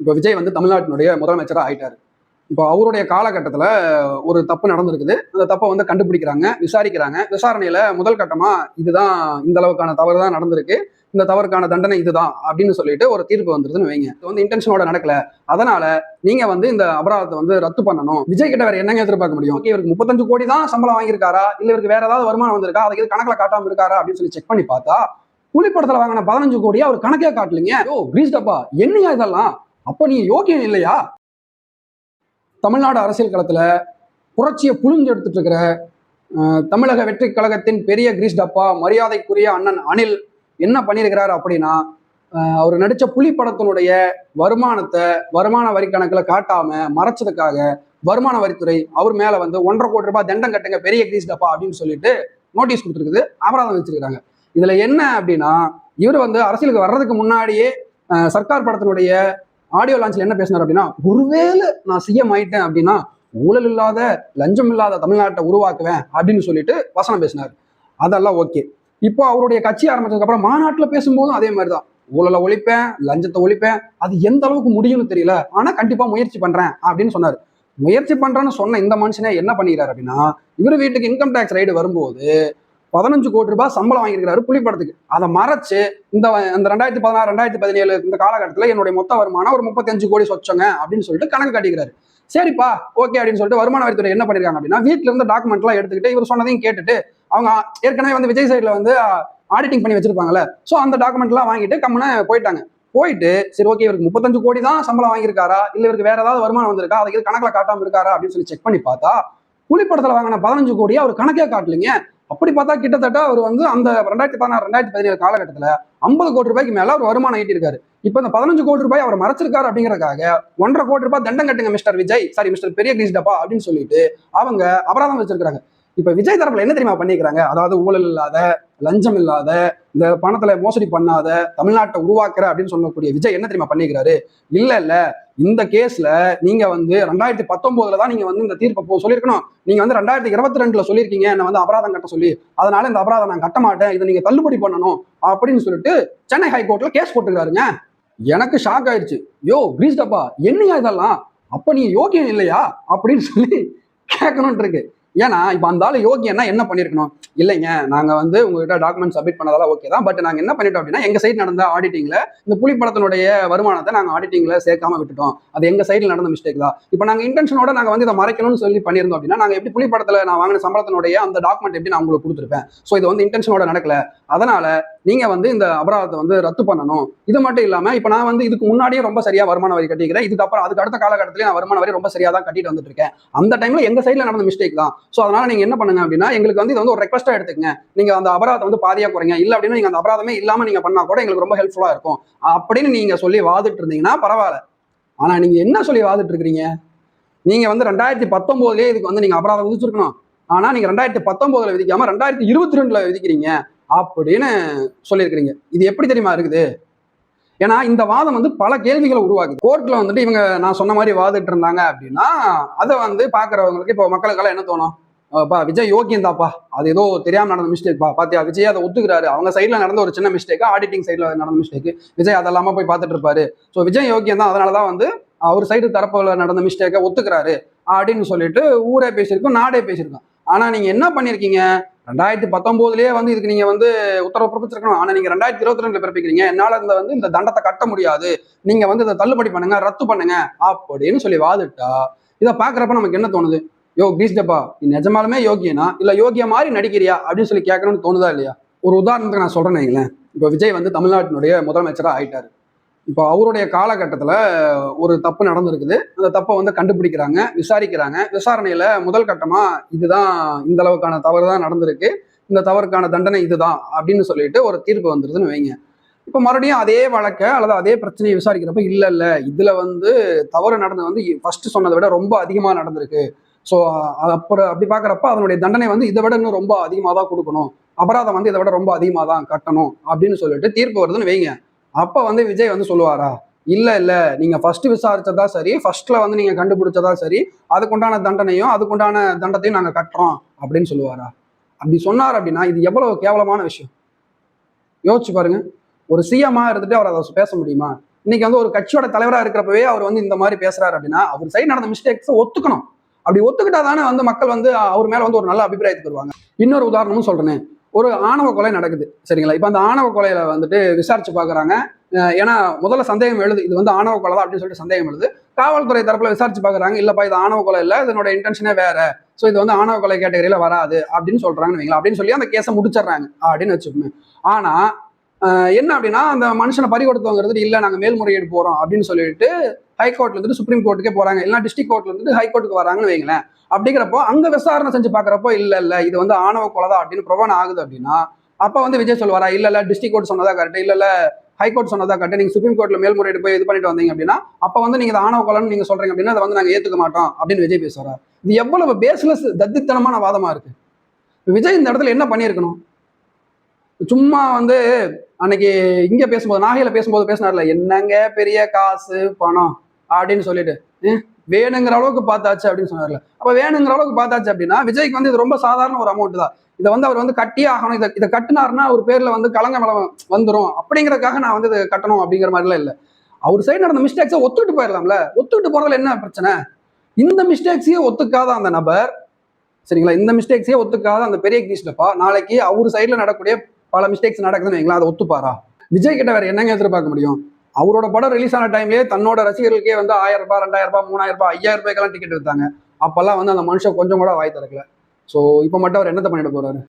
இப்போ விஜய் வந்து தமிழ்நாட்டினுடைய முதலமைச்சராக ஆயிட்டாரு. இப்போ அவருடைய காலகட்டத்தில் ஒரு தப்பு நடந்திருக்குது. அந்த தப்பை வந்து கண்டுபிடிக்கிறாங்க விசாரிக்கிறாங்க. விசாரணையில் முதல் கட்டமாக இதுதான் இந்த அளவுக்கான தவறு தான் நடந்திருக்கு. இந்த தவறுக்கான தண்டனை இதுதான் அப்படின்னு சொல்லிட்டு ஒரு தீர்ப்பு வந்துருதுன்னு வைங்க. இது வந்து இன்டென்ஷனோட நடக்கல. அதனால நீங்க வந்து இந்த அபராதத்தை வந்து ரத்து பண்ணணும். விஜய் கிட்ட வேற என்னங்க எதிர்பார்க்க முடியும்? இவருக்கு முப்பத்தஞ்சு கோடி தான் சம்பளம் வாங்கியிருக்காரா? இல்ல இவருக்கு வேற ஏதாவது வருமானம் வந்திருக்கா? அதுக்கு எது கணக்கில் காட்டாம இருக்காரா? அப்படின்னு சொல்லி செக் பண்ணி பார்த்தா கூலிப்படத்துல வாங்கின பதினஞ்சு கோடியா அவர் கணக்கே காட்டலீங்க. ஓ கிரீஸ் டப்பா என்னையா இதெல்லாம்? அப்போ நீ யோக்கியம் இல்லையா? தமிழ்நாடு அரசியல் களத்தில் புரட்சியை புழிஞ்சு எடுத்துட்டு இருக்கிற தமிழக வெற்றி கழகத்தின் பெரிய கிரீஸ் டப்பா மரியாதைக்குரிய அண்ணன் அனில் என்ன பண்ணியிருக்கிறாரு அப்படின்னா அவர் நடித்த புலி படத்தினுடைய வருமானத்தை வருமான வரி கணக்கில் காட்டாமல் மறைச்சதுக்காக வருமான வரித்துறை அவர் மேலே வந்து ஒன்றரை கோடி ரூபாய் தண்டம் கட்டுங்க பெரிய கிரீஸ் டப்பா அப்படின்னு சொல்லிட்டு நோட்டீஸ் கொடுத்துருக்குது அபராதம் வச்சிருக்காங்க இதில் என்ன அப்படின்னா இவர் வந்து அரசியலுக்கு வர்றதுக்கு முன்னாடியே சர்க்கார் படத்தினுடைய ஆடியோ லான்ச்ல என்ன பேசினார் அப்படின்னா ஒருவேளை நான் சிஎம் ஆயிட்டேன் அப்படின்னா ஊழல் இல்லாத லஞ்சம் இல்லாத தமிழ்நாட்டை உருவாக்குவேன் அப்படின்னு சொல்லிட்டு வசனம் பேசினார். அதெல்லாம் ஓகே. இப்போ அவருடைய கட்சி ஆரம்பிச்சதுக்கு அப்புறம் மாநாட்டில் பேசும்போதும் அதே மாதிரி தான் ஊழலை ஒழிப்பேன் லஞ்சத்தை ஒழிப்பேன் அது எந்த அளவுக்கு முடியும்னு தெரியல. ஆனால் கண்டிப்பாக முயற்சி பண்ணுறேன் அப்படின்னு சொன்னார். முயற்சி பண்ணுறேன்னு சொன்ன இந்த மனுஷனே என்ன பண்ணிக்கிறார் அப்படின்னா இவர் வீட்டுக்கு இன்கம் டேக்ஸ் ரைடு வரும்போது பதினஞ்சு கோடி ரூபாய் சம்பளம் வாங்கியிருக்கிறாரு புலிப்படத்துக்கு. அதை மறைச்சு இந்த அந்த ரெண்டாயிரத்தி பதினாறு ரெண்டாயிரத்தி பதினேழு இந்த காலகட்டத்தில் என்னுடைய மொத்த வருமானம் ஒரு முப்பத்தஞ்சு கோடி சொச்சங்க அப்படின்னு சொல்லிட்டு கணக்கு காட்டிக்கிறாரு. சரிப்பா ஓகே அப்படின்னு சொல்லிட்டு வருமான வரித்துறை என்ன பண்ணிருக்காங்க அப்படின்னா வீட்டுல இருந்து டாக்குமெண்ட்லாம் எடுத்துக்கிட்டு இவர் சொன்னதையும் கேட்டுட்டு அவங்க ஏற்கனவே வந்து விஜய் சைட்ல வந்து ஆடிட்டிங் பண்ணி வச்சிருப்பாங்கல்ல. ஸோ அந்த டாக்குமெண்ட்லாம் வாங்கிட்டு கம்முன்னு போயிட்டாங்க. போயிட்டு சரி ஓகே இவருக்கு முப்பத்தஞ்சு கோடி தான் சம்பளம் வாங்கியிருக்காரா? இல்ல இவருக்கு வேற ஏதாவது வருமானம் வந்திருக்கா? அதுக்கு கணக்கில் காட்டாம இருக்காரா? அப்படின்னு சொல்லி செக் பண்ணி பார்த்தா புலிப்படத்துல வாங்கின பதினஞ்சு கோடியை அவர் கணக்கே காட்டலைங்க. அப்படி பார்த்தா கிட்டத்தட்ட அவர் வந்து அந்த ரெண்டாயிரத்தி பதினாறு ரெண்டாயிரத்தி பதினேழு காலகட்டத்தில் ஐம்பது கோடி ரூபாய்க்கு மேல அவர் வருமானம் ஈட்டிருக்காரு இப்போ இந்த பதினஞ்சு கோடி ரூபாய் அவர் மறைச்சிருக்காரு அப்படிங்கறதுக்காக ஒன்றரை கோடி ரூபாய் தண்டம் கட்டுங்க மிஸ்டர் விஜய். சாரி மிஸ்டர் பெரிய கிரீஸ் டப்பா அப்படின்னு சொல்லிட்டு அவங்க அபராதம் வச்சிருக்காங்க இப்ப விஜய் தரப்புல என்ன தெரியுமா பண்ணிக்கிறாங்க அதாவது ஊழல் இல்லாத லஞ்சம் இல்லாத இந்த பணத்துல மோசடி பண்ணாத தமிழ்நாட்டை உருவாக்குற அப்படின்னு சொல்லக்கூடிய விஜய் என்ன தெரியுமா பண்ணிக்கிறாரு இல்ல இல்ல. இந்த கேஸ்ல நீங்க வந்து ரெண்டாயிரத்தி பத்தொன்பதுல தான் நீங்க வந்து இந்த தீர்ப்பை போ சொல்லியிருக்கணும். நீங்க வந்து ரெண்டாயிரத்தி இருபத்தி ரெண்டுல சொல்லியிருக்கீங்க. என்ன வந்து அபராதம் கட்ட சொல்லி. அதனால இந்த அபராதம் நான் கட்ட மாட்டேன். இதை நீங்க தள்ளுபடி பண்ணணும் அப்படின்னு சொல்லிட்டு சென்னை ஹைகோர்ட்ல கேஸ் போட்டுக்கிறாருங்க. எனக்கு ஷாக் ஆயிடுச்சு. யோ கிரீஸ் டப்பா என்னையா இதெல்லாம்? அப்ப நீ யோகியம் இல்லையா? அப்படின்னு சொல்லி கேட்கணும்னு இருக்கு. ஏன்னா இப்போ அந்த ஆள் யோகியன்னா என்ன பண்ணிருக்கணும்? இல்லைங்க நாங்க வந்து உங்ககிட்ட டாக்குமெண்ட் சப்மிட் பண்ணதால ஓகே தான். பட் நாங்க என்ன பண்ணிட்டோம் அப்படின்னா எங்க சைடு நடந்த ஆடிட்டிங்ல இந்த புலிப்படத்தினுடைய வருமானத்தை நாங்க ஆடிட்டிங்ல சேர்க்காம விட்டுட்டோம். அது எங்க சைடுல நடந்த மிஸ்டேக் தான். இப்போ நாங்க இன்டென்ஷனோட நாங்க வந்து இதை மறைக்கணும்னு சொல்லி பண்ணியிருந்தோம் அப்படின்னா நாங்க எப்படி புலிப்படத்துல நான் வாங்கின சம்பளத்தினுடைய அந்த டாக்குமெண்ட் எப்படி நான் உங்களுக்கு கொடுத்துருப்பேன்? ஸோ இது வந்து இன்டென்ஷனோட நடக்கல. அதனால நீங்க வந்து இந்த அபராதத்தை வந்து ரத்து பண்ணணும். இது மட்டும் இல்லாம இப்போ நான் வந்து இதுக்கு முன்னாடியே ரொம்ப சரியா வருமான வரி கட்டிக்கிறேன் இதுக்கப்புறம் அதுக்கு அடுத்த காலகட்டத்திலே நான் வருமான வரி ரொம்ப சரியா தான் கட்டிட்டு வந்துட்டு இருக்கேன் அந்த டைம்ல எங்க சைட்ல நடந்த மிஸ்டேக் தான். ஸோ அதனால நீங்க என்ன பண்ணுங்க அப்படின்னா எங்களுக்கு வந்து இது வந்து ஒரு ரெக்வஸ்டா எடுத்துக்கங்க. நீங்க அந்த அபராதத்தை வந்து பாதியா குறைங்க. இல்ல அப்படின்னா நீங்க அந்த அபராதமே இல்லாம நீங்க பண்ணா கூட எங்களுக்கு ரொம்ப ஹெல்ப்ஃபுல்லா இருக்கும். அப்படின்னு நீங்க சொல்லி வாதிட்டு இருந்தீங்கன்னா பரவாயில்ல. ஆனா நீங்க என்ன சொல்லி வாதிட்டு இருக்கிறீங்க? நீங்க வந்து ரெண்டாயிரத்தி பத்தொன்பதுலயே இதுக்கு வந்து நீங்க அபராதம் விதிச்சிருக்கணும். ஆனா நீங்க ரெண்டாயிரத்தி பத்தொன்பதுல விதிக்காம ரெண்டாயிரத்தி இருபத்தி ரெண்டுல விதிக்கிறீங்க. அப்படின்னு சொல்லியிருக்கிறீங்க. இது எப்படி தெரியுமா இருக்குது? ஏன்னா இந்த வாதம் வந்து பல கேள்விகளை உருவாக்குது. கோர்ட்ல வந்துட்டு இவங்க நான் சொன்ன மாதிரி வாதிட்டு இருந்தாங்க அப்படின்னா அதை வந்து பாக்குறவங்களுக்கு இப்போ மக்களுக்கெல்லாம் என்ன தோணும்? அப்பா விஜய் யோக்கியம் தாப்பா அது ஏதோ தெரியாம நடந்த மிஸ்டேக் பா. பாத்தியா விஜய் அதை ஒத்துக்கிறாரு. அவங்க சைட்ல நடந்த ஒரு சின்ன மிஸ்டேக் ஆடிட்டிங் சைட்ல நடந்த மிஸ்டேக் விஜய் அதெல்லாம போய் பார்த்துட்டு இருப்பாரு. ஸோ விஜய் யோக்கியம் தான். அதனாலதான் வந்து அவர் சைடு தரப்புல நடந்த மிஸ்டேக்கை ஒத்துக்கிறாரு அப்படின்னு சொல்லிட்டு ஊரே பேசியிருக்கோம் நாடே பேசியிருக்கோம். ஆனா நீங்க என்ன பண்ணிருக்கீங்க? ரெண்டாயிரத்தி பத்தொன்பதுலயே வந்து இதுக்கு நீங்க வந்து உத்தரவு பிறப்பிச்சிருக்கணும். ஆனா நீங்க ரெண்டாயிரத்தி இருபத்தி ரெண்டுல பிறப்பிக்கிறீங்க. என்னால இந்த வந்து இந்த தண்டத்தை கட்ட முடியாது. நீங்க வந்து இதை தள்ளுபடி பண்ணுங்க ரத்து பண்ணுங்க அப்படின்னு சொல்லி வாதிட்டா இதை பாக்குறப்ப நமக்கு என்ன தோணுது? யோ கிரீஷ்டப்பா நீ நிஜமாலுமே யோகியனா? இல்ல யோகிய மாதிரி நடிக்கிறியா? அப்படின்னு சொல்லி கேட்கணும்னு தோணுதா இல்லையா? ஒரு உதாரணத்துக்கு நான் சொல்றேன் வைங்களேன். இப்போ விஜய் வந்து தமிழ்நாட்டினுடைய முதலமைச்சரா ஆயிட்டாரு. இப்போ அவருடைய காலகட்டத்தில் ஒரு தப்பு நடந்திருக்குது. அந்த தப்பை வந்து கண்டுபிடிக்கிறாங்க விசாரிக்கிறாங்க. விசாரணையில் முதல் கட்டமாக இதுதான் இந்த அளவுக்கான தவறு தான் நடந்திருக்கு. இந்த தவறுக்கான தண்டனை இதுதான் அப்படின்னு சொல்லிட்டு ஒரு தீர்ப்பு வந்துருதுன்னு வைங்க. இப்போ மறுபடியும் அதே வழக்கை அல்லது அதே பிரச்சனையை விசாரிக்கிறப்ப இல்லை இல்லை இதில் வந்து தவறு நடந்தது வந்து ஃபர்ஸ்ட் சொன்னதை விட ரொம்ப அதிகமாக நடந்திருக்கு. ஸோ அப்புறம் அப்படி பார்க்குறப்ப அதனுடைய தண்டனை வந்து இதை விட இன்னும் ரொம்ப அதிகமாக தான் கொடுக்கணும். அபராதம் வந்து இதை விட ரொம்ப அதிகமாக தான் கட்டணும் அப்படின்னு சொல்லிட்டு தீர்ப்பு வருதுன்னு வைங்க. அப்போ வந்து விஜய் வந்து சொல்லுவாரா? இல்லை இல்லை நீங்கள் ஃபஸ்ட்டு விசாரித்ததா சரி ஃபர்ஸ்ட்டில் வந்து நீங்கள் கண்டுபிடிச்சதா சரி அதுக்குண்டான தண்டனையும் அதுக்குண்டான தண்டத்தையும் நாங்கள் கட்டுறோம் அப்படின்னு சொல்லுவாரா? அப்படி சொன்னார் அப்படின்னா இது எவ்வளோ கேவலமான விஷயம். யோசிச்சு பாருங்க. ஒரு சிஎம்மா இருந்துட்டு அவர் அதை பேச முடியுமா? இன்னைக்கு வந்து ஒரு கட்சியோட தலைவராக இருக்கிறப்பவே அவர் வந்து இந்த மாதிரி பேசுறாரு அப்படின்னா அவர் சைடு நடந்த மிஸ்டேக்ஸை ஒத்துக்கணும். அப்படி ஒத்துக்கிட்டா தானே வந்து மக்கள் வந்து அவர் மேல வந்து ஒரு நல்ல அபிப்பிராயத்துக்கு வருவாங்க. இன்னொரு உதாரணமும் சொல்றேனே. ஒரு ஆணவ கொலை நடக்குது. சரிங்களா? இப்போ அந்த ஆணவ கொலையில வந்துட்டு விசாரிச்சு பாக்குறாங்க. ஏன்னா முதல்ல சந்தேகம் எழுது இது வந்து ஆணவ கொலை தான் அப்படின்னு சொல்லிட்டு சந்தேகம் எழுது. காவல்துறை தரப்புல விசாரிச்சு பாக்குறாங்க. இல்லப்பா இது ஆணவ கொலை இல்லை இதனோட இன்டென்ஷனே வேற. ஸோ இது வந்து ஆணவ கொலை கேட்டகரியில வராது அப்படின்னு சொல்றாங்கன்னு வைங்களா அப்படின்னு சொல்லி அந்த கேஸை முடிச்சிடுறாங்க. அப்படின்னு வச்சுக்கோங்க. ஆனா என்ன அப்படின்னா அந்த மனுஷனை பறி கொடுத்தவங்கிறது இல்லை நாங்கள் மேல்முறையீடு போகிறோம் அப்படின்னு சொல்லிட்டு ஹைகோர்ட்ல இருந்துட்டு சுப்ரீம் கோர்ட்டுக்கே போறாங்க. இல்லைன்னா டிஸ்ட்ரிக் கோர்ட்ல இருந்து ஹைகோர்ட்டுக்கு வராங்கன்னு வைங்களேன். அப்படிங்கிறப்போ அங்க விசாரணை செஞ்சு பாக்குறப்போ இல்ல இல்ல இது வந்து ஆணவ கொலை தான் அப்படின்னு ப்ரொவன் ஆகுது அப்படின்னா அப்ப வந்து விஜய் சொல்வாரா இல்ல இல்ல டிஸ்ட்ரிக் கோர்ட் சொன்னதா கரெக்ட் இல்ல இல்ல ஹைகோர்ட் சொன்னதா கரெக்ட் நீங்க சுப்ரீம் கோர்ட்ல மேல்முறையீடு போய் இது பண்ணிட்டு வந்தீங்க அப்படின்னா அப்ப வந்து நீங்க ஆணவ கொலைன்னு நீங்க சொல்றீங்க அப்படின்னா அதை வந்து நாங்க ஏத்துக்க மாட்டோம் அப்படின்னு விஜய் பேசுறாரு இது எவ்வளவு பேஸ்லெஸ் தத்தித்தனமான வாதமா இருக்கு. விஜய் இந்த இடத்துல என்ன பண்ணியிருக்கணும்? சும்மா வந்து அன்னைக்கு இங்க பேசும்போது நாகையில பேசும்போது பேசினார்ல என்னங்க பெரிய காசு பணம்? அப்படின்னு சொல்லிட்டு வேணுங்கிற அளவுக்கு பார்த்தாச்சு அப்படின்னு சொன்னார்ல. அப்ப வேணுங்கிற அளவுக்கு பார்த்தாச்சு அப்படின்னா விஜய்க்கு வந்து இது ரொம்ப சாதாரண ஒரு அமௌண்ட் தான். இதை வந்து அவர் வந்து கட்டியே ஆகணும். இதை இதை கட்டினாருன்னா அவர் பேர்ல வந்து கலங்க மலம் வந்துடும் அப்படிங்கறதுக்காக நான் வந்து இதை கட்டணும் அப்படிங்கிற மாதிரிலாம் இல்லை. அவர் சைடு நடந்த மிஸ்டேக்ஸை ஒத்துக்கிட்டு போயிடலாம்ல ஒத்துக்கிட்டு போறதுல என்ன பிரச்சனை? இந்த மிஸ்டேக்ஸையே ஒத்துக்காத அந்த நபர் சரிங்களா? இந்த மிஸ்டேக்ஸையே ஒத்துக்காத அந்த பெரிய கிருஷ்ணப்பா நாளைக்கு அவர் சைடில் நடக்கக்கூடிய பல மிஸ்டேக்ஸ் நடக்குதுன்னு வைங்களா அதை ஒத்துப்பாரா? விஜய் கிட்ட வேற என்னங்க எதிர்பார்க்க முடியும்? அவரோட படம் ரிலீஸ் ஆன டைம்லேயே தன்னோட ரசிகர்களுக்கே வந்து ஆயிரம் ரூபாய் ரெண்டாயிரம் ரூபாய் மூணாயிரம் ரூபாய் ஐயாயிரம் ரூபாய்க்கெல்லாம் டிக்கெட் வித்தாங்க அப்பெல்லாம் வந்து அந்த மனுஷன் கொஞ்சம் கூட வாய் திறக்கல. ஸோ இப்போ மட்டும் அவர் என்னத்தை பண்ணிட்டு போறாரு?